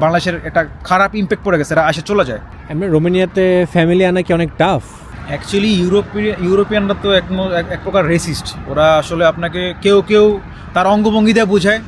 বাংলাদেশের একটা খারাপ ইম্প্যাক্ট পড়ে গেছে এরা আসে চলে যায়। এমনি রোমানিয়াতে ফ্যামিলি আনা কি অনেক টাফ অ্যাকচুয়ালি ইউরোপিয়ান ইউরোপিয়ানরা তো এক এক- এক প্রকার রেসিস্ট ওরা আসলে আপনাকে কেউ কেউ তার অঙ্গভঙ্গি দিয়ে বোঝায়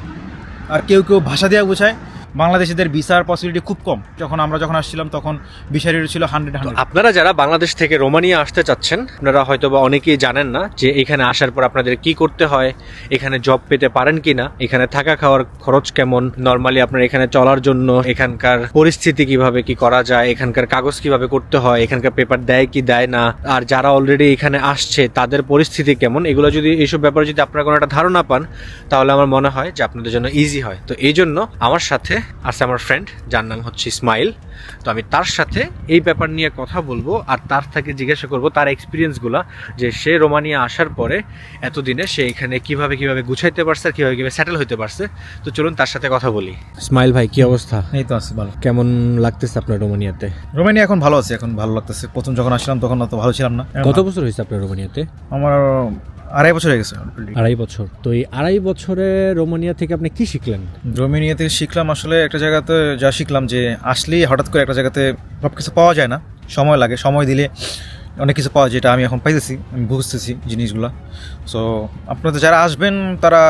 আর কেউ কেউ ভাষা দিয়ে বোঝায়। বাংলাদেশিদের ভিসার পসিবিলিটি খুব কম। যখন আমরা যখন আসছিলাম, তখন ভিসা রেট ছিল হান্ড্রেড হান্ড্রেড আপনারা যারা বাংলাদেশ থেকে রোমানিয়া আসতে চাচ্ছেন, আপনারা হয়তো বা অনেকেই জানেন না যে এখানে আসার পর আপনাদের কি করতে হয়, এখানে জব পেতে পারেন কিনা, এখানে থাকা খাওয়ার খরচ কেমন নর্মালি আপনার এখানে চলার জন্য এখানকার পরিস্থিতি কীভাবে কি করা যায়, এখানকার কাগজ কীভাবে করতে হয়, এখানকার পেপার দেয় কি দেয় না, আর যারা অলরেডি এখানে আসছে, তাদের পরিস্থিতি কেমন, এগুলো যদি এইসব ব্যাপারে যদি আপনারা কোনো একটা ধারণা পান, তাহলে আমার মনে হয় যে আপনাদের জন্য ইজি হয়। তো এই জন্য আমার সাথে আছে আমার ফ্রেন্ড যার নাম হচ্ছে ইসমাইল তো আমি তার সাথে এই ব্যাপার নিয়ে কথা বলব আর তার থেকে জিজ্ঞাসা করব তার এক্সপিরিয়েন্সগুলো যে সে রোমানিয়া আসার পরে এতদিনে সে এখানে কীভাবে কীভাবে গুছাইতে পারছে আর কীভাবে কীভাবে সেটেল হতে পারছে। তো চলুন তার সাথে কথা বলি। ইসমাইল ভাই কি অবস্থা? এই তো আছে ভালো। কেমন লাগতেছে আপনার রোমানিয়াতে? রোমানিয়া এখন ভালো আছে এখন ভালো লাগতেছে। প্রথম যখন আসলাম তখন অত ভালো ছিলাম না। কত বছর হয়েছে আপনার রোমানিয়াতে? আমার আড়াই বছর হয়ে গেছে আড়াই বছর। তো এই আড়াই বছরে রোমানিয়া থেকে আপনি কি শিখলেন? রোমানিয়া থেকে শিখলাম আসলে একটা জায়গাতে যা শিখলাম যে আসলেই হঠাৎ করে একটা জায়গাতে সব কিছু পাওয়া যায় না। সময় লাগে সময় দিলে অনেক কিছু পাওয়া যেটা আমি এখন পাইতেছি, আমি বুঝতেছি জিনিসগুলো। সো আপনাদের যারা আসবেন, তারা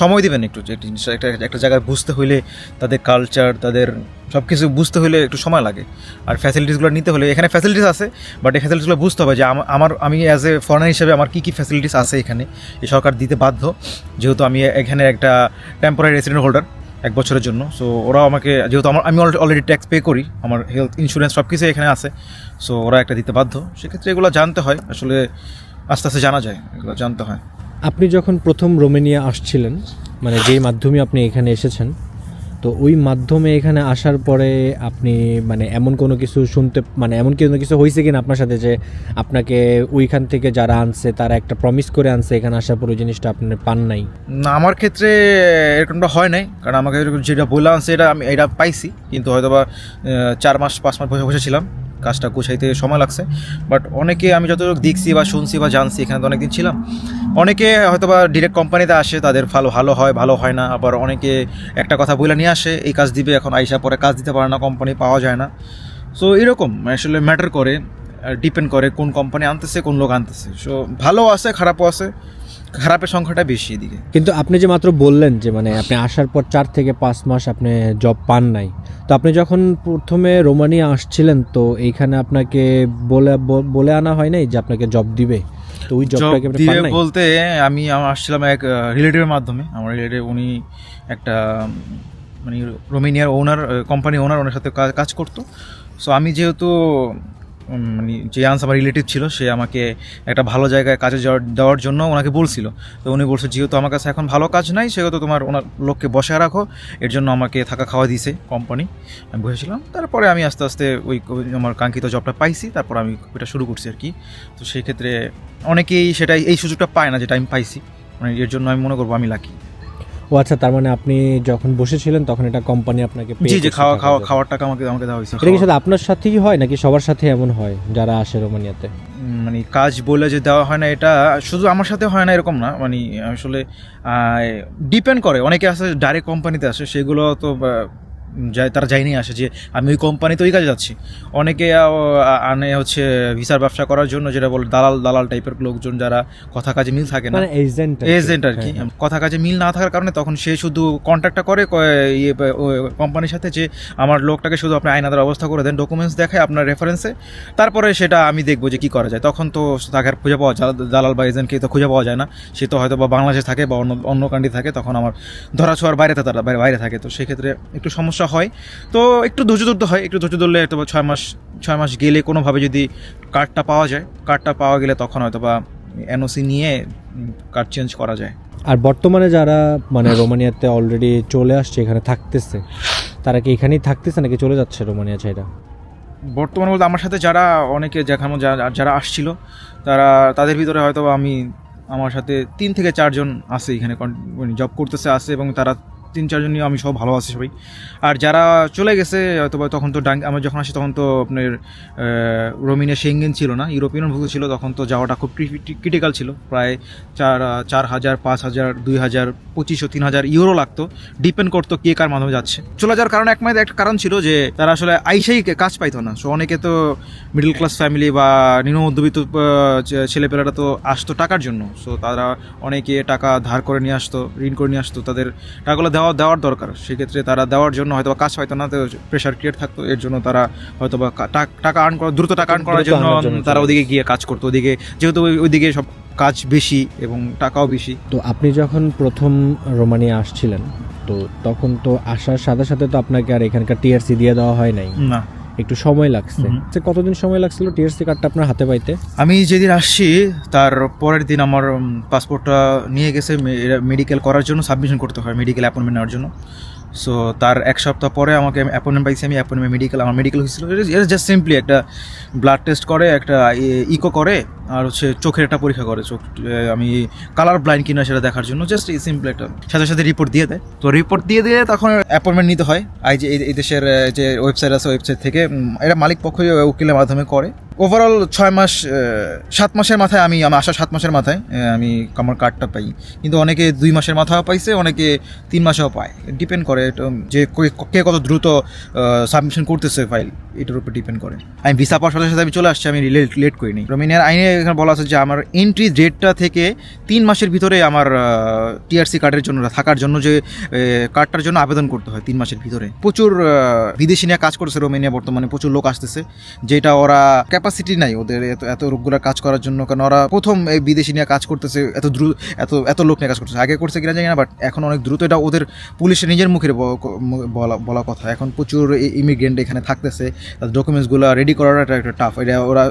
সময় দেবেন একটু যে জিনিসটা, একটা একটা জায়গায় বুঝতে হইলে তাদের কালচার তাদের সব কিছু বুঝতে হলে একটু সময় লাগে। আর ফ্যাসিলিটিসগুলো নিতে হলে, এখানে ফ্যাসিলিটিস আছে বাট এই ফ্যাসিলিটিসগুলো বুঝতে হবে যে আমার, আমি অ্যাজ এ ফরেনার হিসেবে আমার কী কী ফ্যাসিলিটিস আছে এখানে, এই সরকার দিতে বাধ্য। যেহেতু আমি এখানে একটা টেম্পোরারি রেসিডেন্ট হোল্ডার এক বছরের জন্য। সো ওরা আমাকে, যেহেতু আমার, আমি অলরেডি ট্যাক্স পে করি, আমার হেলথ ইন্স্যুরেন্স সব কিছু এখানে আছে। সো ওরা একটা দিতে বাধ্য। সেক্ষেত্রে এগুলো জানতে হয়। আসলে আস্তে আস্তে জানা যায়, এগুলো জানতে হয়। আপনি যখন প্রথম রোমেনিয়া আসছিলেন মানে যেই মাধ্যমে আপনি এখানে এসেছেন তো ওই মাধ্যমে এখানে আসার পরে আপনি মানে এমন কোনো কিছু শুনতে মানে এমন কোনো কিছু হয়েছে কিনা আপনার সাথে যে আপনাকে ওইখান থেকে যারা আনছে, তারা একটা প্রমিস করে আনছে এখানে আসার পর ওই জিনিসটা আপনি পান নাই? না, আমার ক্ষেত্রে এরকমটা হয় নাই। কারণ আমাকে যেটা বললাম সেটা আমি, এটা পাইছি। কিন্তু হয়তো বা চার মাস, পাঁচ মাস বসে, বসেছিলাম। কাজটা গোছাইতে সময় লাগছে। বাট অনেকে আমি যতটুকু দেখছি বা শুনছি বা জানছি, এখানে তো অনেকদিন ছিলাম, অনেকে হয়তো বা ডিরেক্ট কোম্পানিতে আসে, তাদের ভালো ভালো হয় ভালো হয় না। আবার অনেকে একটা কথা বলে নিয়ে আসে, এই কাজ দিবে, এখন আইসা পরে কাজ দিতে পারে না কোম্পানি পাওয়া যায় না। সো এরকম আসলে ম্যাটার করে ডিপেন্ড করে কোন কোম্পানি আনতেছে, কোন লোক আনতেছে। সো ভালো আছে, খারাপও আছে। খারাপের সংখ্যাটা বেশি এদিকে। কিন্তু আপনি যে মাত্র বললেন যে মানে আপনি আসার পর চার থেকে পাঁচ মাস আপনি জব পান নাই তো আপনি যখন প্রথমে রোমানিয়া আসছিলেন তো এইখানে আপনাকে বলে বলে আনা হয় নাই যে আপনাকে জব দিবে? তো ওই জবটাকে আপনি দিয়ে পান নাই? বলতে আমি আসছিলাম এক রিলেটিভের মাধ্যমে। আমার রিলেটিভ উনি একটা মানে রোমেনিয়ার ওনার কোম্পানি ওনার ওনার সাথে কাজ- করতো। সো আমি যেহেতু মানে যে আনস আমার রিলেটিভ ছিল, সে আমাকে একটা ভালো জায়গায় কাজে দেওয়ার জন্য ওনাকে বলছিল। তো উনি বলছে, যেহেতু আমার কাছে এখন ভালো কাজ নাই, সেহেতু তোমার ওনার লোককে বসে রাখো, এর জন্য আমাকে থাকা খাওয়া দিছে কোম্পানি আমি বসেছিলাম, তারপরে আমি আস্তে আস্তে ওই আমার কাঙ্ক্ষিত জবটা পাইছি, তারপর আমি ওইটা শুরু করছি আর কি। তো সেই ক্ষেত্রে অনেকেই সেটাই, এই সুযোগটা পায় না যেটা আমি পাইছি। মানে এর জন্য আমি মনে করব আমি লাকি ও আচ্ছা তার মানে আপনি যখন বসেছিলেন তখন এটা কোম্পানি আপনাকে জি জি খাওয়া খাওয়া খাওয়ার টাকা আমাকে আমাকে দেওয়া হয়েছে এটা কি শুধু আপনার সাথেই হয় নাকি সবার সাথে এমন হয় যারা আসে রোমানিয়াতে? মানে কাজ বলে যে দেওয়া হয় না এটা শুধু আমার সাথে হয় না এরকম না। মানে আসলে ডিপেন্ড করে। অনেকে আছে ডাইরেক্ট কোম্পানিতে আসে সেগুলো তো যায় তারা যায়নি আসে যে আমি ওই কোম্পানিতে ওই কাজে যাচ্ছি। অনেকে আনে হচ্ছে ভিসার ব্যবসা করার জন্য যেটা বলে দালাল দালাল টাইপের লোকজন যারা কথা কাজে মিল থাকে না। মানে এজেন্ট এজেন্ট আর কি। কথা কাজে মিল না থাকার কারণে তখন সে শুধু কন্ট্যাক্টটা করে ইয়ে কোম্পানির সাথে যে আমার লোকটাকে শুধু আপনি আইনাদার অবস্থা করে দেন ডকুমেন্টস দেখায় আপনার রেফারেন্সে তারপরে সেটা আমি দেখব যে কি করা যায়। তখন তো তাকে আর খুঁজে পাওয়া যায় দালাল বা এজেন্টকে তো খুঁজে পাওয়া যায় না। সে তো হয়তো বা বাংলাদেশে থাকে বা অন্য অন্য কান্ট্রি থাকে। তখন আমার ধরা ছোঁয়ার বাইরে তারা বাইরে থাকে। তো সেক্ষেত্রে একটু সমস্যা হয়। তো একটু ধৈর্য ধরতে হয় একটু ধৈর্য ধরলে হয়তো ছয় মাস ছয় মাস গেলে কোনোভাবে যদি কার্ডটা পাওয়া যায় কার্ডটা পাওয়া গেলে তখন হয়তো বা এনওসি নিয়ে কার্ড চেঞ্জ করা যায়। আর বর্তমানে যারা মানে রোমানিয়াতে অলরেডি চলে আসছে এখানে থাকতেছে তারা কি এখানেই থাকতেছে নাকি চলে যাচ্ছে রোমানিয়া ছাইরা? বর্তমানে বলতে আমার সাথে যারা অনেকে যেখানে যারা আসছিল তারা তাদের ভিতরে হয়তো আমি আমার সাথে তিন থেকে চারজন আছে এখানে জব করতেছে আছে এবং তারা তিন চারজন নিয়ে আমি সব ভালো আছি সবাই। আর যারা চলে গেছে অথবা তখন তো ডাং আমরা যখন আসি তখন তো আপনার রোমিনিয়া সেঙ্গেন ছিল না, ইউরোপিয়ান ভুক্ত ছিল, তখন তো যাওয়াটা খুব ক্রিটিক্যাল ছিল। প্রায় চার চার হাজার, পাঁচ হাজার, দুই হাজার, পঁচিশশো, তিন হাজার ইউরো লাগতো। ডিপেন্ড করতো কে কার মাধ্যমে যাচ্ছে। চলে যাওয়ার কারণে একমাত্র একটা কারণ ছিল যে, তারা আসলে আইসেই কাজ পাইতো না। সো অনেকে তো মিডল ক্লাস ফ্যামিলি বা নিম্ন মধ্যবিত্ত ছেলেপেলেরা তো আসতো টাকার জন্য। সো তারা অনেকে টাকা ধার করে নিয়ে আসতো, ঋণ করে নিয়ে আসতো, তাদের টাকাগুলো দেওয়া দেওয়ার দরকার। সেক্ষেত্রে তারা দেওয়ার জন্য হয়তো কাজ হয়তো না প্রেশার ক্রিয়েট থাকতো এর জন্য তারা হয়তো বা টাকা আর্ন করা দ্রুত টাকা আর্ন করার জন্য তারা ওদিকে গিয়ে কাজ করতো। ওদিকে যেহেতু ওইদিকে সব কাজ বেশি এবং টাকাও বেশি। তো আপনি যখন প্রথম রোমানিয়া আসছিলেন তো তখন তো আসার সাথে সাথে তো আপনাকে আর এখানকার টিআরসি দিয়ে দেওয়া হয় নাই। না। একটু সময় লাগছে। আচ্ছা, কতদিন সময় লাগছিল টিআরসি কার্ডটা আপনার হাতে পাইতে? আমি যেদিন আসছি তার পরের দিন আমার পাসপোর্টটা নিয়ে গেছে মেডিকেল করার জন্য সাবমিশন করতে হয় মেডিকেল অ্যাপয়েন্টমেন্ট নেওয়ার জন্য। সো তার এক সপ্তাহ পরে আমাকে অ্যাপয়েন্টমেন্ট পাইছি, আমি অ্যাপয়েন্টমেন্ট মেডিকেল আমার মেডিকেল হয়েছিল। জাস্ট সিম্পলি একটা ব্লাড টেস্ট করে, একটা ইকো করে, আর হচ্ছে চোখের একটা পরীক্ষা করে। চোখ আমি কালার ব্লাইন্ড কিনা সেটা দেখার জন্য জাস্ট এই সিম্পল একটা। সাথে সাথে রিপোর্ট দিয়ে দেয়। তো রিপোর্ট দিয়ে দিয়ে তখন অ্যাপয়েন্টমেন্ট নিতে হয়। আই যে, এই দেশের যে ওয়েবসাইট আছে ওয়েবসাইট থেকে এটা মালিক পক্ষই উকিলের মাধ্যমে করে। ওভারঅল ছয় মাস সাত মাসের মাথায় আমি, আমার আসা সাত মাসের মাথায় আমি আমার কার্ডটা পাই। কিন্তু অনেকে দুই মাসের মাথাও পাইছে, অনেকে তিন মাসেও পায়। ডিপেন্ড করে যে কে- কত দ্রুত সাবমিশন করতেছে ফাইল এটার উপর ডিপেন্ড করে। আমি ভিসা পাওয়ার সাথে সাথে আমি চলে আসছি, আমি লেট লেট করিনি রোমিনিয়ার আইনে এখানে বলা আছে যে, আমার এন্ট্রি ডেটটা থেকে তিন মাসের ভিতরে আমার টিআরসি কার্ডের জন্য, থাকার জন্য যে কার্ডটার জন্য আবেদন করতে হয় তিন মাসের ভিতরে। প্রচুর বিদেশি নিয়ে কাজ করতেছে রোমেনিয়া বর্তমানে, প্রচুর লোক আসতেছে। যেটা ওরা ক্যাপাসিটি নাই ওদের এত এত লোকগুলো কাজ করার জন্য। কারণ ওরা প্রথম এই বিদেশি নিয়ে কাজ করতেছে, এত দ্রুত এত এত লোক নিয়ে কাজ করতেছে। আগে করছে কিনা জানি না বাট এখন অনেক দ্রুত। এটা ওদের পুলিশের নিজের মুখে বলা বলা কথা। এখন প্রচুর ইমিগ্রেন্ট এখানে থাকতেছে। ডকুমেন্টসগুলো রেডি করাটা একটা টাফ এটা ওরা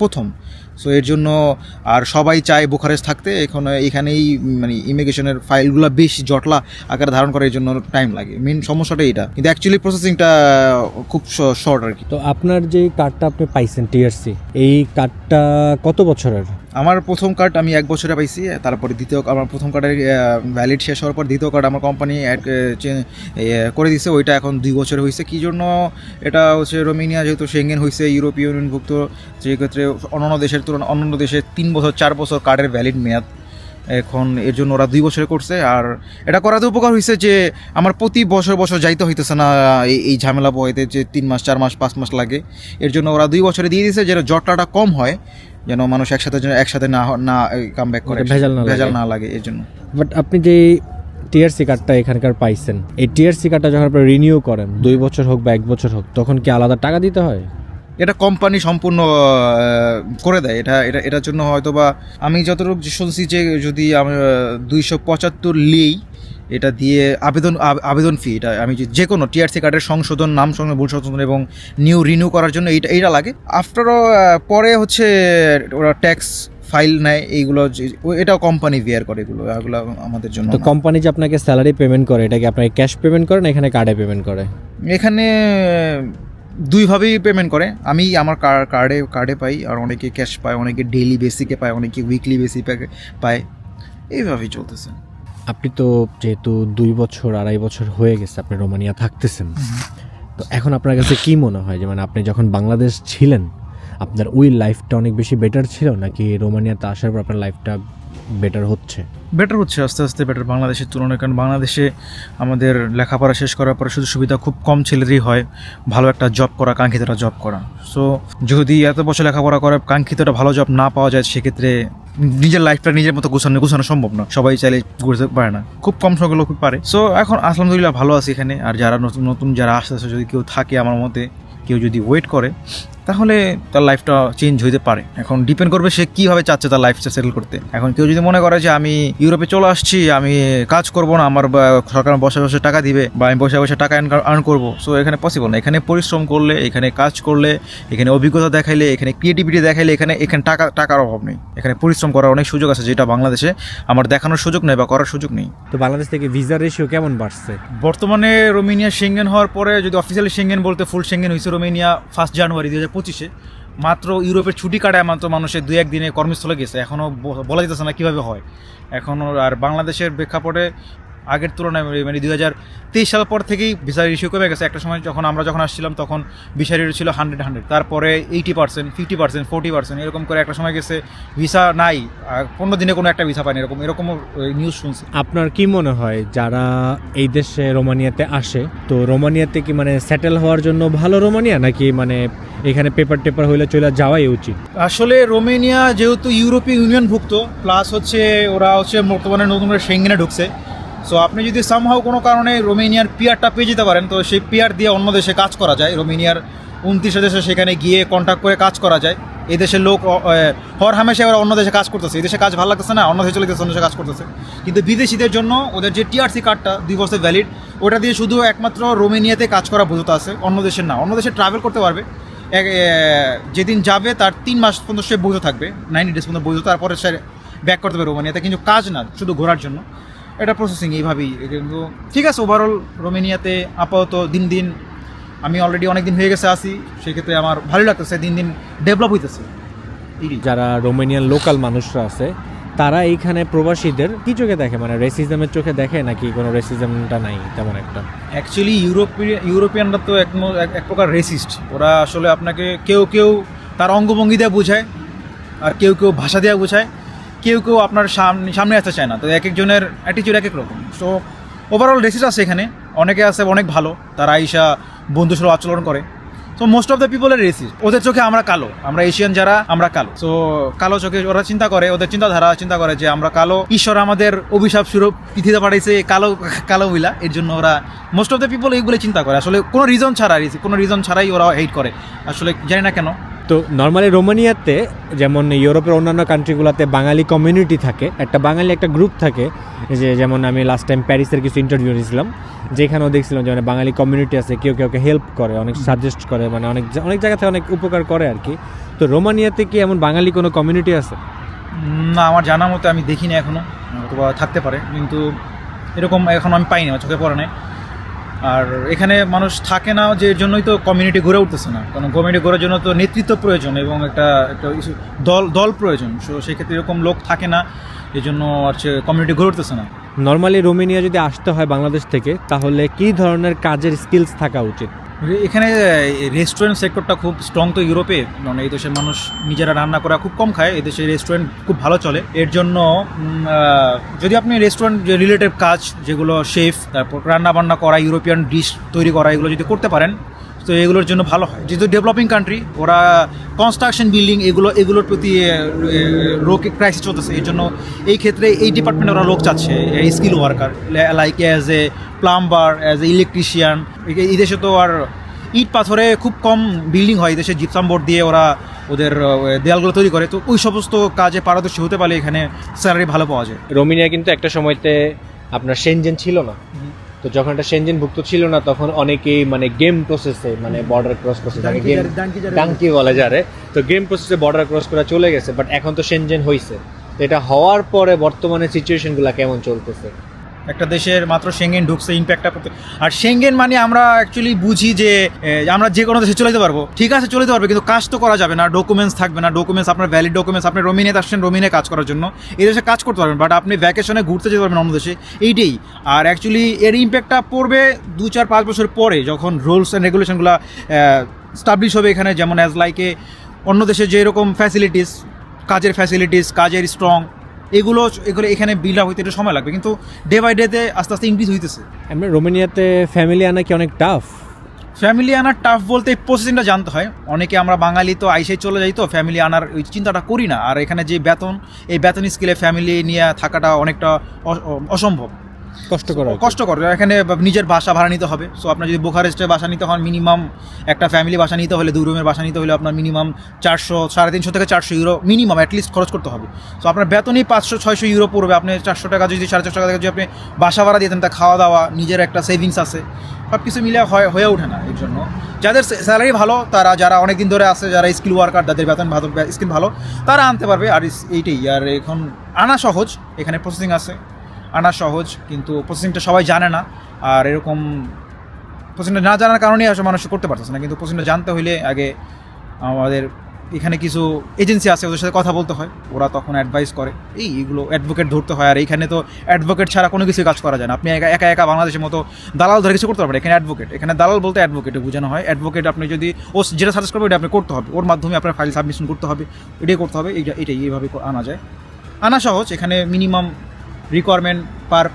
প্রথম। সো এর জন্য আর সবাই চায় বোখারেজ থাকতে। এখন এখানেই মানে ইমিগ্রেশনের ফাইলগুলো বেশি জটলা আকার ধারণ করে, এর জন্য টাইম লাগে। মেন সমস্যাটা এটা। কিন্তু অ্যাকচুয়ালি প্রসেসিংটা খুব শর্ট আর কি। তো আপনার যে কার্ডটা আপনি পাইছেন টিআরসি এই কার্ডটা কত বছরের? আমার প্রথম কার্ড আমি এক বছরে পাইছি, তারপরে দ্বিতীয় আমার প্রথম কার্ডের ভ্যালিড শেষ হওয়ার পর দ্বিতীয় কার্ড আমার কোম্পানি করে দিছে, ওইটা এখন দুই বছর হয়েছে কী জন্য? এটা হচ্ছে রোমেনিয়া, যেহেতু সেঙ্গেন হয়েছে ইউরোপীয় ইউনিয়নভুক্ত সেক্ষেত্রে অন্যান্য দেশের তুলনায়, অন্যান্য দেশে তিন বছর, চার বছর কার্ডের ভ্যালিড মেয়াদ, এখন এর জন্য ওরা দুই বছরে করছে। আর এটা করাতে উপকার হয়েছে যে, আমার প্রতি বছর বছর যাইতে হইতেছে না, এই ঝামেলা বইতে যে তিন মাস, চার মাস, পাঁচ মাস লাগে। এর জন্য ওরা দুই বছরে দিয়ে দিয়েছে যেন জটলাটা কম হয়। যেন মানুষ একসাথে যেন একসাথে না না কাম ব্যাক করে। ভেজাল না ভেজাল না লাগে এর জন্য। বাট আপনি যে টিআরসি কার্ডটা এখানকার পাইছেন এই টিআরসি কার্ডটা যখন আপনি রিনিউ করেন দুই বছর হোক বা এক বছর হোক তখন কি আলাদা টাকা দিতে হয়? এটা কোম্পানি সম্পূর্ণ করে দেয়। এটা এটা এটার জন্য হয়তো বা আমি যতটুকু শুনছি যে যদি আমি দুইশো পঁচাত্তর লিই এটা দিয়ে আবেদন আব- আবেদন ফি এটা আমি যে- কোনো টিআরসি কার্ডের সংশোধন নাম সংশোধন ভুল সংশোধন এবং নিউ রিনিউ করার জন্য এইটা এইটা লাগে। আফটার পরে হচ্ছে ওরা ট্যাক্স ফাইল নেয় এইগুলো এটাও কোম্পানি বিয়ার করে এগুলো এগুলো আমাদের জন্য তো কোম্পানি যে আপনাকে স্যালারি পেমেন্ট করে এটা কি আপনাকে ক্যাশ পেমেন্ট করে না এখানে কার্ডে পেমেন্ট করে? এখানে দুইভাবেই পেমেন্ট করে। আমি আমার কার্ডে কার্ডে পাই আর অনেকে ক্যাশ পায় অনেকে ডেইলি বেসিকে পায় অনেকে উইকলি বেসিকে পায়। এইভাবেই চলতেছে। আপনি তো যেহেতু দুই বছর আড়াই বছর হয়ে গেছে আপনি রোমানিয়া থাকতেছেন। তো এখন আপনার কাছে কি মনে হয়? যে মানে আপনি যখন বাংলাদেশ ছিলেন আপনার ওই লাইফটা অনেক বেশি বেটার ছিল নাকি রোমানিয়াতে আসার পর আপনার লাইফটা বেটার হচ্ছে? বেটার হচ্ছে আস্তে আস্তে বেটার বাংলাদেশের তুলনায়। কারণ বাংলাদেশে আমাদের লেখাপড়া শেষ করার পরে শুধু সুবিধা খুব কম ছেলেদেরই হয়। ভালো একটা জব করা কাঙ্ক্ষিতটা জব করা। সো যদি এত বছর লেখাপড়া করে কাঙ্ক্ষিতটা ভালো জব না পাওয়া যায় সেক্ষেত্রে নিজের লাইফটা নিজের মতো গোছানো গোছানো সম্ভব না। সবাই চাইলে ঘুরতে পারে না। খুব কম সংখ্যক লোক পারে। সো এখন আলহামদুলিল্লাহ ভালো আছে এখানে। আর যারা নতুন নতুন যারা আসতে আসে যদি কেউ থাকে আমার মতে, কেউ যদি ওয়েট করে তাহলে তার লাইফটা চেঞ্জ হইতে পারে। এখন ডিপেন্ড করবে সে কীভাবে চাচ্ছে তার লাইফটা সেটেল করতে। এখন কেউ যদি মনে করে যে আমি ইউরোপে চলে আসছি আমি কাজ করব না আমার সরকার বসে বসে টাকা দিবে বা আমি বসে বসে টাকা আর্ন করব সো এখানে পসিবল না। এখানে পরিশ্রম করলে এখানে কাজ করলে এখানে অভিজ্ঞতা দেখাইলে এখানে ক্রিয়েটিভিটি দেখাইলে এখানে এখানে টাকা টাকার অভাব নেই। এখানে পরিশ্রম করার অনেক সুযোগ আছে যেটা বাংলাদেশে আমার দেখানোর সুযোগ নেই বা করার সুযোগ নেই। তো বাংলাদেশ থেকে ভিসা রেশিও কেমন বাড়ছে? বর্তমানে রোমেনিয়া সেঙ্গেন হওয়ার পরে যদি অফিসিয়ালি সেঙ্গেন বলতে ফুল সেঙ্গেন হয়েছে রোমেনিয়া ফার্স্ট জানুয়ারি দু হাজার পঁচিশে, মাত্র ইউরোপের ছুটি কাটায় মাত্র মানুষের দুই একদিনে কর্মস্থলে গেছে। এখনও বলা যেতেছে না কীভাবে হয়। এখনও আর বাংলাদেশের প্রেক্ষাপটে আগের তুলনায় মানে দুই হাজার তেইশ সাল পর থেকেই ভিসার ইস্যু কমে গেছে। একটা সময় যখন আমরা যখন আসছিলাম তখন ভিসার ইস্যু ছিল হান্ড্রেড হান্ড্রেড তারপরে eighty percent fifty percent forty percent এরকম করে একটা সময় গেছে। ভিসা নাই। পনেরো দিনে কোনো একটা ভিসা পায়নি এরকম এরকমও নিউজ শুনছি। আপনার কি মনে হয় যারা এই দেশে রোমানিয়াতে আসে তো রোমানিয়াতে কি মানে সেটেল হওয়ার জন্য ভালো রোমানিয়া নাকি মানে এখানে পেপার টেপার হইলে চলে যাওয়াই উচিত? আসলে রোমেনিয়া যেহেতু ইউরোপীয় ইউনিয়নভুক্ত প্লাস হচ্ছে ওরা হচ্ছে বর্তমানে নতুন করে সেঙ্গেনে ঢুকছে। সো আপনি যদি সামহাও কোনো কারণে রোমেনিয়ার পিয়ারটা পেয়ে যেতে পারেন, তো সেই পিয়ার দিয়ে অন্য দেশে কাজ করা যায়। রোমেনিয়ার উনত্রিশে দেশে সেখানে গিয়ে কন্ট্যাক্ট করে কাজ করা যায়। এই দেশের লোক হর হামেশা ওরা অন্য দেশে কাজ করতেছে। এই দেশে কাজ ভালো লাগতেছে না, অন্য দেশে চলে গেছে, অন্য দেশে কাজ করতেছে। কিন্তু বিদেশিদের জন্য ওদের যে টিআরসি কার্ডটা দুই বছর ভ্যালিড ওটা দিয়ে শুধু একমাত্র রোমেনিয়াতে কাজ করা বোঝাতে আছে, অন্য দেশের না। অন্য দেশে ট্রাভেল করতে পারবে। যেদিন যাবে তার তিন মাস পর্যন্ত সে বৈধ থাকবে। নাইনটি ডেজ পর্যন্ত বৈধ তারপরে সে ব্যাক করতে পারবে রোমানিয়াতে কিন্তু কাজ না, শুধু ঘোরার জন্য। এটা প্রসেসিং এইভাবেই। কিন্তু ঠিক আছে ওভারঅল রোমেনিয়াতে আপাতত দিন দিন আমি অলরেডি অনেক দিন হয়ে গেছে আসি সেক্ষেত্রে আমার ভালো লাগতেছে দিন দিন ডেভেলপ হইতেছে। যারা রোমেনিয়ান লোকাল মানুষরা আছে তারা এইখানে প্রবাসীদের কি চোখে দেখে? মানে রেসিজমের চোখে দেখে নাকি কোনো রেসিজমটা নাই তেমন একটা? অ্যাকচুয়ালি ইউরোপিয়ান ইউরোপিয়ানরা তো এক এক- এক প্রকার রেসিস্ট ওরা আসলে আপনাকে কেউ কেউ তার অঙ্গভঙ্গি দিয়ে বোঝায় আর কেউ কেউ ভাষা দিয়ে বোঝায়। কেউ কেউ আপনার সামনে সামনে আসতে চায় না। তো এক একজনের অ্যাটিচিউড এক এক রকম। সো ওভারঅল রেসিস্ট আছে এখানে। অনেকে আছে অনেক ভালো। তারা আইসা বন্ধুসুলভ আচরণ করে। সো মোস্ট অফ দ্য পিপলের রেসিস্ট ওদের চোখে আমরা কালো। আমরা এশিয়ান যারা, আমরা কালো। সো কালো চোখে ওরা চিন্তা করে, ওদের চিন্তাধারা চিন্তা করে যে আমরা কালো। ঈশ্বর আমাদের অভিশাপ সুরভ পৃথিবীতে পাঠাইছে কালো কালো উইলা এর জন্য ওরা মোস্ট অফ দ্য পিপল এইগুলো চিন্তা করে। আসলে কোনো রিজন ছাড়া, কোনো রিজন ছাড়াই ওরা হেট করে। আসলে জানি না কেন। তো নর্মালি রোমানিয়াতে যেমন ইউরোপের অন্যান্য কান্ট্রিগুলোতে বাঙালি কমিউনিটি থাকে, একটা বাঙালি একটা গ্রুপ থাকে যে যেমন আমি লাস্ট টাইম প্যারিসের কিছু ইন্টারভিউ নিয়েছিলাম, যেখানেও দেখছিলাম যে মানে বাঙালি কমিউনিটি আছে, কেউ কেউকে হেল্প করে, অনেক সাজেস্ট করে মানে অনেক অনেক জায়গা থেকে অনেক উপকার করে আর কি। তো রোমানিয়াতে কি এমন বাঙালি কোনো কমিউনিটি আছে? না, আমার জানা মতো আমি দেখিনি এখনও থাকতে পারে, কিন্তু এরকম এখন আমি পাইনি চোখে পড়ে নাই। আর এখানে মানুষ থাকে না যে জন্যই তো কমিউনিটি গড়ে উঠতেছে না। কারণ কমিউনিটি গড়ার জন্য তো নেতৃত্ব প্রয়োজন এবং একটা একটা দল দল প্রয়োজন। সো সেক্ষেত্রে এরকম লোক থাকে না এই জন্য হচ্ছে কমিউনিটি গড়ে উঠতেছে না। নর্মালি রোমেনিয়া যদি আসতে হয় বাংলাদেশ থেকে, তাহলে কি ধরনের কাজের স্কিলস থাকা উচিত? এখানে রেস্টুরেন্ট সেক্টরটা খুব স্ট্রং তো ইউরোপে। মানে এই দেশের মানুষ নিজেরা রান্না করা খুব কম খায় এই দেশে রেস্টুরেন্ট খুব ভালো চলে। এর জন্য যদি আপনি রেস্টুরেন্ট যে রিলেটেড কাজ, যেগুলো শেফ তারপর রান্না বান্না করা ইউরোপিয়ান ডিশ তৈরি করা, এগুলো যদি করতে পারেন তো এগুলোর জন্য ভালো হয়। যেহেতু ডেভেলপিং কান্ট্রি ওরা কনস্ট্রাকশন বিল্ডিং এগুলো এগুলোর প্রতি লোক ক্রাইসিস চলতেছে। এই জন্য এই ক্ষেত্রে এই ডিপার্টমেন্টে ওরা লোক চাচ্ছে skill worker like as a plumber as a electrician এই দেশে তো আর ইট পাথরে খুব কম বিল্ডিং হয় দেশে জিপসাম বোর্ড দিয়ে ওরা ওদের দেয়ালগুলো তৈরি করে। তো ওই সমস্ত কাজে পারদর্শী হতে পারলে এখানে স্যালারি ভালো পাওয়া যায়। রোমিনিয়া কিন্তু একটা সময়তে আপনার সেনজেন ছিল না। তো যখন এটা সেনজেন ভুক্ত ছিল না তখন অনেকেই মানে গেম প্রসেসে মানে বর্ডার ক্রস করছে ডাঙ্কি গেম যারা- ডাঙ্কি বলে। যারে। তো গেম প্রসেসে বর্ডার ক্রস করা চলে গেছে বাট এখন তো সেনজেন হয়েছে তো এটা হওয়ার পরে বর্তমানে সিচুয়েশনগুলো কেমন চলতেছে? একটা দেশের মাত্র সেঙ্গেন ঢুকছে ইম্প্যাক্টটা করতে আর সেঙ্গেন মানে আমরা অ্যাকচুয়ালি বুঝি যে আমরা যে কোনো দেশে চলে যেতে পারব। ঠিক আছে, চলে যেতে পারবে, কিন্তু কাজ তো করা যাবে না ডকুমেন্টস থাকবে না ডকুমেন্টস আপনার ভ্যালিড ডকুমেন্টস আপনি রোমিনিয়াতে আসছেন রোমিনে কাজ করার জন্য। এই দেশে কাজ করতে পারবেন বাট আপনি ভ্যাকেশনে ঘুরতে যেতে পারবেন অন্য দেশে। এইটাই। আর অ্যাকচুয়ালি এর ইম্প্যাক্টটা পড়বে দু চার পাঁচ বছর পরে, যখন রুলস অ্যান্ড রেগুলেশনগুলো স্টাবলিশ হবে এখানে, যেমন অ্যাজ লাইকে অন্য দেশে যেরকম ফ্যাসিলিটিস কাজের ফ্যাসিলিটিস কাজের স্ট্রং এগুলো এগুলো এখানে বিল্ড আপ হইতে একটু সময় লাগবে কিন্তু ডে বাই ডেতে আস্তে আস্তে ইনক্রিজ হইতেছে। আমরা রোমানিয়াতে ফ্যামিলি আনা কি অনেক টাফ ফ্যামিলি আনার টাফ বলতে এই প্রসেসিংটা জানতে হয়। অনেকে আমরা বাঙালি তো আইসে চলে যাই তো ফ্যামিলি আনার ওই চিন্তাটা করি না। আর এখানে যে বেতন এই বেতন স্কেলে ফ্যামিলি নিয়ে থাকাটা অনেকটা অসম্ভব। কষ্ট করা কষ্টকর এখানে নিজের বাসা ভাড়া নিতে হবে। সো আপনার যদি বোখারেস্টে বাসা নিতে হন মিনিমাম একটা ফ্যামিলি বাসা নিতে হলে দু রুমের বাসা নিতে হলে আপনার মিনিমাম চারশো, সাড়ে তিনশো থেকে চারশো ইউরো মিনিমাম অ্যাটলিস্ট খরচ করতে হবে। সো আপনার বেতনই পাঁচশো, ছয়শো ইউরো পড়বে। আপনি চারশো টাকা যদি, সাড়ে চারশো টাকা যদি আপনি বাসা ভাড়া দিতেন তা খাওয়া দাওয়া, নিজের একটা সেভিংস আছে সব কিছু মিলে হয়, হয়ে ওঠে না এর জন্য। যাদের স্যালারি ভালো, তারা যারা অনেক দিন ধরে আছে, যারা স্কিল ওয়ার্কার যাদের বেতন ভালো স্কিল ভালো, তারা আনতে পারবে। আর এইটাই। আর এখন আনা সহজ, এখানে প্রসেসিং আছে। আনা সহজ, কিন্তু প্রসেসিংটা সবাই জানে না। আর এরকম প্রসেসিংটা না জানার কারণেই আসলে মানুষ করতে পারতেছে না। কিন্তু প্রসেসিংটা জানতে হইলে আগে আমাদের এখানে কিছু এজেন্সি আছে, ওদের সাথে কথা বলতে হয়। ওরা তখন অ্যাডভাইস করে। এই এগুলো অ্যাডভোকেট ধরতে হয়। আর এখানে তো অ্যাডভোকেট ছাড়া কোনো কিছু কাজ করা যায় না। আপনি একা একা একা বাংলাদেশের মতো দালাল ধরে কিছু করতে পারবেন এখানে অ্যাডভোকেট এখানে দালাল বলতে অ্যাডভোকেটে বোঝানো হয়। অ্যাডভোকেট আপনি যদি ও যেটা সাজেস্ট করবে ওটা আপনি করতে হবে। ওর মাধ্যমে আপনার ফাইল সাবমিশন করতে হবে। এটাই করতে হবে। এইটা এটাই এইভাবে আনা যায়। আনা সহজ। এখানে মিনিমাম রিকোয়ারমেন্ট পার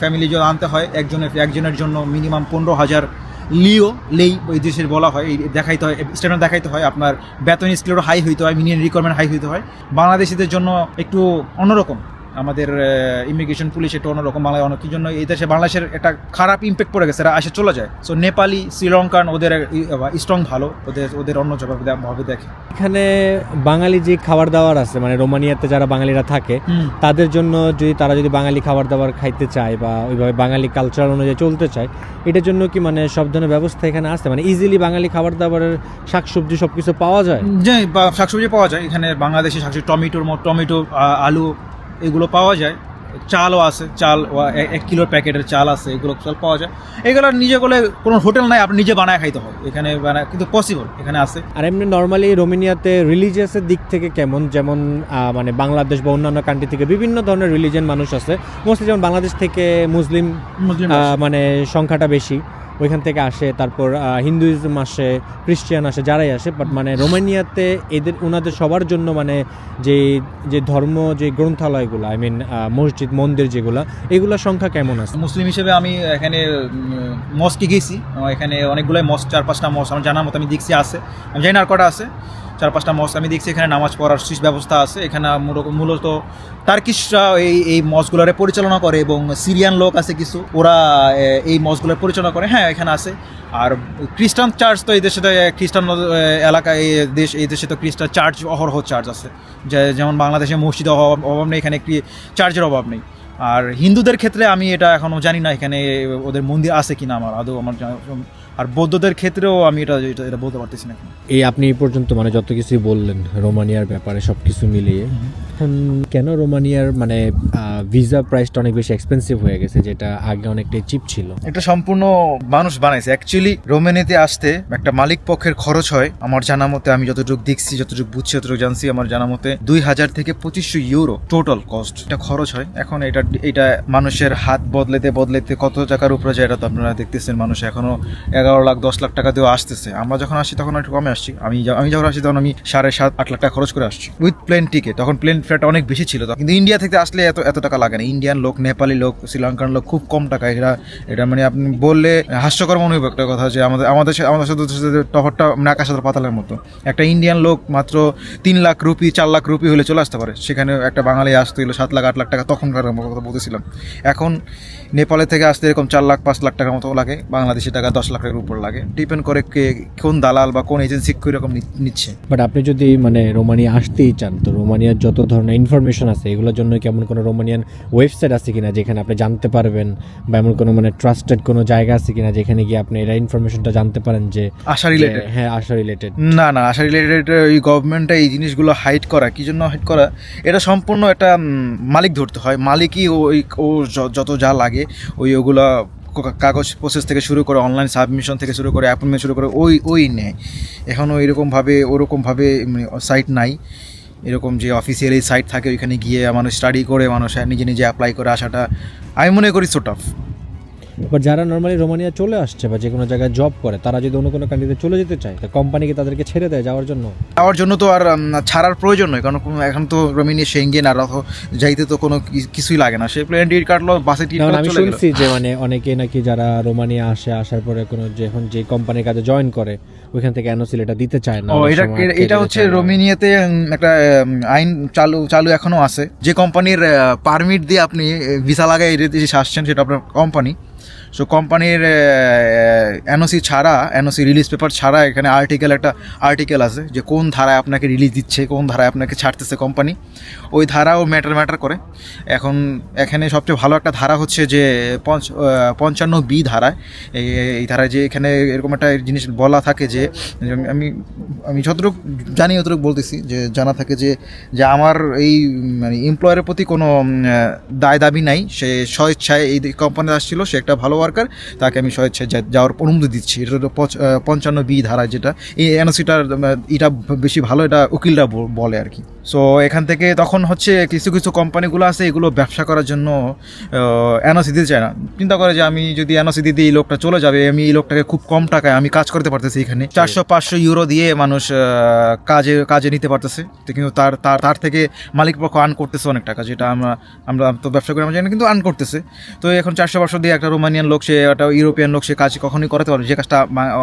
ফ্যামিলি যদি আনতে হয়, একজনের একজনের জন্য মিনিমাম পনেরো হাজার লিও লেই ওই দেশের বলা হয় দেখাইতে হয় স্টেটমেন্ট দেখাইতে হয় আপনার বেতন স্কেলও হাই হইতে হয় মিনিমাম রিকোয়ারমেন্ট হাই হইতে হয়। বাংলাদেশিদের জন্য একটু অন্যরকম। আমাদের ইমিগ্রেশন পুলিশ একটু অন্যরকম বাংলায় অনেক জন্য এই দেশে বাংলাদেশের একটা খারাপ ইম্প্যাক্ট পড়ে গেছে এরা আসে চলে যায়। সো নেপালি শ্রীলঙ্কান ওদের স্ট্রং ভালো ওদের ওদের অন্য জবাবে দেখে। এখানে বাঙালি যে খাবার দাবার আছে মানে রোমানিয়াতে যারা বাঙালিরা থাকে তাদের জন্য যদি তারা যদি বাঙালি খাবার দাবার খাইতে চায় বা ওইভাবে বাঙালি কালচার অনুযায়ী চলতে চায় এটার জন্য কি মানে সব ধরনের ব্যবস্থা এখানে আছে মানে ইজিলি বাঙালি খাবার দাবারের শাকসবজি সব কিছু পাওয়া যায়? শাকসবজি পাওয়া যায়। এখানে বাংলাদেশি শাকসবজি টমেটোর মতো টমেটো আলু এগুলো পাওয়া যায়। চালও আছে চাল এক কিলোর প্যাকেটের চাল আছে এগুলো চাল পাওয়া যায়। এগুলো নিজে করলে কোনো হোটেল নাই আপনি নিজে বানায় খাইতে হয় এখানে বানায় কিন্তু পসিবল এখানে আছে। আর এমনি নর্মালি রোমানিয়াতে রিলিজিয়াসের দিক থেকে কেমন? যেমন মানে বাংলাদেশ বা অন্যান্য কান্ট্রি থেকে বিভিন্ন ধরনের রিলিজিয়ান মানুষ আছে। মোস্টলি যেমন বাংলাদেশ থেকে মুসলিম মুসলিম মানে সংখ্যাটা বেশি। ওইখান থেকে আসে, তারপর হিন্দুইজম আসে খ্রিস্টিয়ান আসে, যারাই আসে বাট মানে রোমানিয়াতে এদের ওনাদের সবার জন্য মানে যে যে ধর্ম, যে গ্রন্থালয়গুলো আই মিন মসজিদ, মন্দির যেগুলো, এগুলোর সংখ্যা কেমন আছে? মুসলিম হিসেবে আমি এখানে মস্কে গেছি। এখানে অনেকগুলোই মস্ক চার পাঁচটা মস্ক আমার জানার মতো আমি দেখছি আছে। আমি জানি আর কটা আছে। চার পাঁচটা মস্ক আমি দেখছি এখানে নামাজ পড়ার সুইচ ব্যবস্থা আছে। এখানে মূল- মূলত টার্কিশরা এই এই মসগুলোরে পরিচালনা করে এবং সিরিয়ান লোক আছে কিছু ওরা এই মসগুলোর পরিচালনা করে। হ্যাঁ এখানে আছে। আর খ্রিস্টান চার্চ তো এই দেশে তো, খ্রিস্টান এলাকা এই দেশ এই দেশে তো খ্রিস্টান চার্চ অহরহ চার্চ আছে। যেমন বাংলাদেশে মসজিদ অভাব অভাব নেই এখানে কি চার্চের অভাব নেই। আর হিন্দুদের ক্ষেত্রে আমি এটা এখনও জানি না এখানে ওদের মন্দির আছে কিনা আমার। আদৌ আমার আর বৌদ্ধদের ক্ষেত্রেও আমি এটা এটা- বলতে পারতেছি না এই আপনি এই পর্যন্ত মানে যত কিছুই বললেন রোমানিয়ার ব্যাপারে সব কিছু মিলিয়ে কেন রোমানিয়ার মানে ভিসা প্রাইসটা অনেক বেশি এক্সপেন্সিভ হয়ে গেছে যেটা আগে অনেকটাই চিপ ছিল? এটা সম্পূর্ণ মানুষ বানাইছে। অ্যাকচুয়ালি রোমেনিতে আসতে একটা মালিক পক্ষের খরচ হয়। আমার জানা মতে আমি যতটুকু দেখছি যতটুকু বুঝছি যতটুকু জানছি আমার জানা মতে দুই হাজার থেকে পঁচিশশো ইউরো টোটাল কস্ট এটা খরচ হয়। এখন এটা এটা মানুষের হাত বদলেতে বদলেতে কত টাকার উপরে যায় এটা তো আপনারা দেখতেছেন। মানুষ এখনও এগারো লাখ, দশ লাখ টাকা দিয়েও আসতেছে। আমরা যখন আসি তখন একটু কমে আসছি। আমি আমি যখন আসি তখন আমি সাড়ে সাত, আট লাখ টাকা খরচ করে আসছি। উইথ প্লেন টিকিট তখন প্লেন ফেয়ারটা অনেক বেশি ছিল। কিন্তু ইন্ডিয়া থেকে আসলে এত এত টাকা লাগে না। ইন্ডিয়ান লোক নেপালি লোক শ্রীলঙ্কান লোক খুব কম টাকা। এরা এটা মানে আপনি বললে হাস্যকর মনে হবে একটা কথা যে আমাদের আমাদের সাথে- আমাদের সাথে সাথে তফাৎটা মানে আর পাতালের মতো। একটা ইন্ডিয়ান লোক মাত্র তিন লাখ রুপি, চার লাখ রুপি হলে চলে আসতে পারে। সেখানে একটা বাঙালি আসতে হলো সাত লাখ, আট লাখ টাকা তখনকার কথা বলতেছিলাম। এখন নেপালে থেকে আসতে এরকম চার লাখ পাঁচ লাখ টাকার মতো লাগে বাংলাদেশি টাকা দশ লাখ টাকার উপর লাগে। ডিপেন্ড করে কে কোন দালাল বা কোন এজেন্সি কীরকম নিচ্ছে। বাট আপনি যদি মানে রোমানিয়া আসতেই চান তো রোমানিয়ার যত ধরনের ইনফরমেশন আছে এগুলোর জন্য কি এমন কোনো রোমানিয়ান ওয়েবসাইট আছে কিনা যেখানে আপনি জানতে পারবেন বা এমন কোনো মানে ট্রাস্টেড কোনো জায়গা আছে কিনা যেখানে গিয়ে আপনি এরা ইনফরমেশনটা জানতে পারেন যে আশা রিলেটেড হ্যাঁ আশা রিলেটেড না না আশা রিলেটেড ওই গভর্নমেন্টে এই জিনিসগুলো হাইড করা কি জন্য হাইড করা? এটা সম্পূর্ণ একটা মালিক ধরতে হয়। মালিকই ওই ও যত যা লাগে ওই ওগুলো কাগজ প্রসেস থেকে শুরু করে অনলাইন সাবমিশন থেকে শুরু করে অ্যাপয়েন্টমেন্ট শুরু করে ওই ওই নেয়। এখনও এরকমভাবে, ওরকমভাবে সাইট নাই। এরকম যে অফিসিয়ালি সাইট থাকে ওইখানে গিয়ে মানুষ স্টাডি করে, মানুষ নিজে নিজে অ্যাপ্লাই করে আসাটা। আমি মনে করি সোট টাফ বাট যারা নর্মালি রোমানিয়া চলে আসছে বা যে কোনো জায়গায় জব করে তারা যদি অন্য কোনো কান্ট্রিতে চলে যেতে চায় তো কোম্পানিকে তাদেরকে ছেড়ে দেয় যাওয়ার জন্য? যাওয়ার জন্য তো আর ছাড়ার প্রয়োজন নয় কারণ এখন তো রোমিনিয়া সেঙ্গেন আর যাইতে তো কোনো কিছুই লাগে না। সে প্লেন টিকিট কাটলো বাসে টিকিট আমি শুনছি যে মানে অনেকে নাকি যারা রোমানিয়া আসে আসার পরে কোনো যখন যে কোম্পানির কাজে জয়েন করে ওইখান থেকে এনওসি এটা দিতে চায় না ও এটা এটা হচ্ছে না। রোমেনিয়াতে একটা আইন চালু চালু এখনও আছে। যে কোম্পানির পারমিট দিয়ে আপনি ভিসা লাগাই এই দেশে আসছেন সেটা আপনার কোম্পানি সো কোম্পানির এনওসি ছাড়া এনওসি রিলিজ পেপার ছাড়া এখানে আর্টিকেল একটা আর্টিকেল আছে যে কোন ধারায় আপনাকে রিলিজ দিচ্ছে, কোন ধারায় আপনাকে ছাড়তেছে কোম্পানি ওই ধারাও ম্যাটার ম্যাটার করে। এখন এখানে সবচেয়ে ভালো একটা ধারা হচ্ছে যে পঞ্চ পঞ্চান্ন বি ধারায়, এই ধারায় যে এখানে এরকম একটা জিনিস বলা থাকে যে, আমি- আমি যতটুকু জানি অতটুকু বলতেছি যে, জানা থাকে যে যে আমার এই মানে এমপ্লয়ারের প্রতি কোনো দায় দাবি নাই। সে স্বেচ্ছায় এই কোম্পানিতে আসছিল, সে একটা ভালো ওয়ার্কার তাকে আমি স্বেচ্ছায় যাওয়ার অনুমতি দিচ্ছি। এটা হলো পঞ্চান্ন বি ধারা যেটা। এই এনওসিটার এটা বেশি ভালো এটা উকিলরা বলে আর কি। সো এখান থেকে তখন হচ্ছে কিছু কিছু কোম্পানিগুলো আছে এগুলো ব্যবসা করার জন্য এনওসি দিতে চায় না। চিন্তা করে যে আমি যদি এনওসি দিতে এই লোকটা চলে যাবে আমি এই লোকটাকে খুব কম টাকায় আমি কাজ করতে পারতেছি এখানে। চারশো পাঁচশো ইউরো দিয়ে মানুষ কাজে কাজে নিতে পারতেছে। তো কিন্তু তার তার তার থেকে মালিক পক্ষ আর্ন করতেছে অনেক টাকা যেটা আমরা আমরা তো ব্যবসা করে আমরা জানি কিন্তু আর্ন করতেছে। তো এখন চারশো পাঁচশো দিয়ে একটা রোমানিয়ান লোক সে একটা ইউরোপিয়ান লোক সে কাজ কখনোই করাতে পারবে, যে কাজটা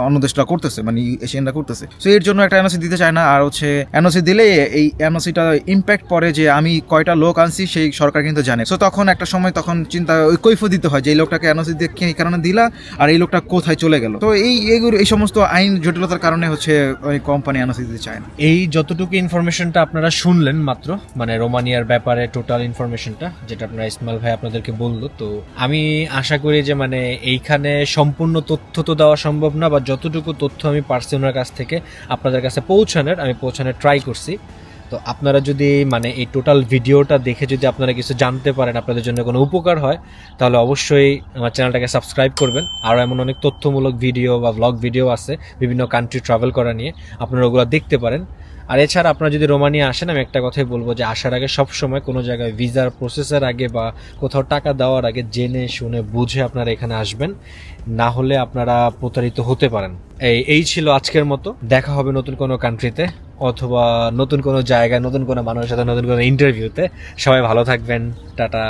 অন্য দেশটা করতেছে মানে এশিয়ানরা করতেছে। তো এর জন্য একটা এনওসি দিতে চায় না, আর হচ্ছে এনওসি দিলে এই এনওসিটা ইম্প্যাক্ট পড়ে যে আমি কয়টা লোক আনছি, সেই সরকার কিন্তু জানে। সো তখন একটা সময় তখন চিন্তা, ওই কৈফ দিতে হয় যে এই লোকটাকে এনওসি দিয়ে কি কারণে দিলা, আর এই লোকটা কোথায় চলে গেল। তো এই, এইগুলো, এই সমস্ত আইন জটিলতার কারণে হচ্ছে ওই কোম্পানি এনওসি দিতে চায় না। এই যতটুকু ইনফরমেশনটা আপনারা শুনলেন মাত্র মানে রোমানিয়ার ব্যাপারে টোটাল ইনফরমেশনটা যেটা আপনার ইসমাইল ভাই আপনাদেরকে বলল, তো আমি আশা করি যে মানে এইখানে সম্পূর্ণ তথ্য তো দেওয়া সম্ভব না বা যতটুকু তথ্য আমি পারছি ওনার কাছ থেকে আপনাদের কাছে পৌঁছানোর, আমি পৌঁছানোর ট্রাই করছি। তো আপনারা যদি মানে এই টোটাল ভিডিওটা দেখে যদি আপনারা কিছু জানতে পারেন, আপনাদের জন্য কোনো উপকার হয়, তাহলে অবশ্যই আমার চ্যানেলটাকে সাবস্ক্রাইব করবেন। আর এমন অনেক তথ্যমূলক ভিডিও বা ব্লগ ভিডিও আছে, বিভিন্ন কান্ট্রি ট্রাভেল করা নিয়ে, আপনারা ওগুলো দেখতে পারেন। আর এছাড়া আপনারা যদি রোমানিয়া আসেন, আমি একটা কথাই বলব যে আসার আগে সব সময় কোনো জায়গায় ভিসার প্রসেসের আগে বা কোথাও টাকা দেওয়ার আগে জেনে, শুনে, বুঝে আপনারা এখানে আসবেন। না হলে আপনারা প্রতারিত হতে পারেন। এই এই ছিল আজকের মতো। দেখা হবে নতুন কোনো কান্ট্রিতে অথবা নতুন কোনো জায়গায়, নতুন কোনো মানুষের সাথে, নতুন কোনো ইন্টারভিউতে সবাই ভালো থাকবেন। টাটা।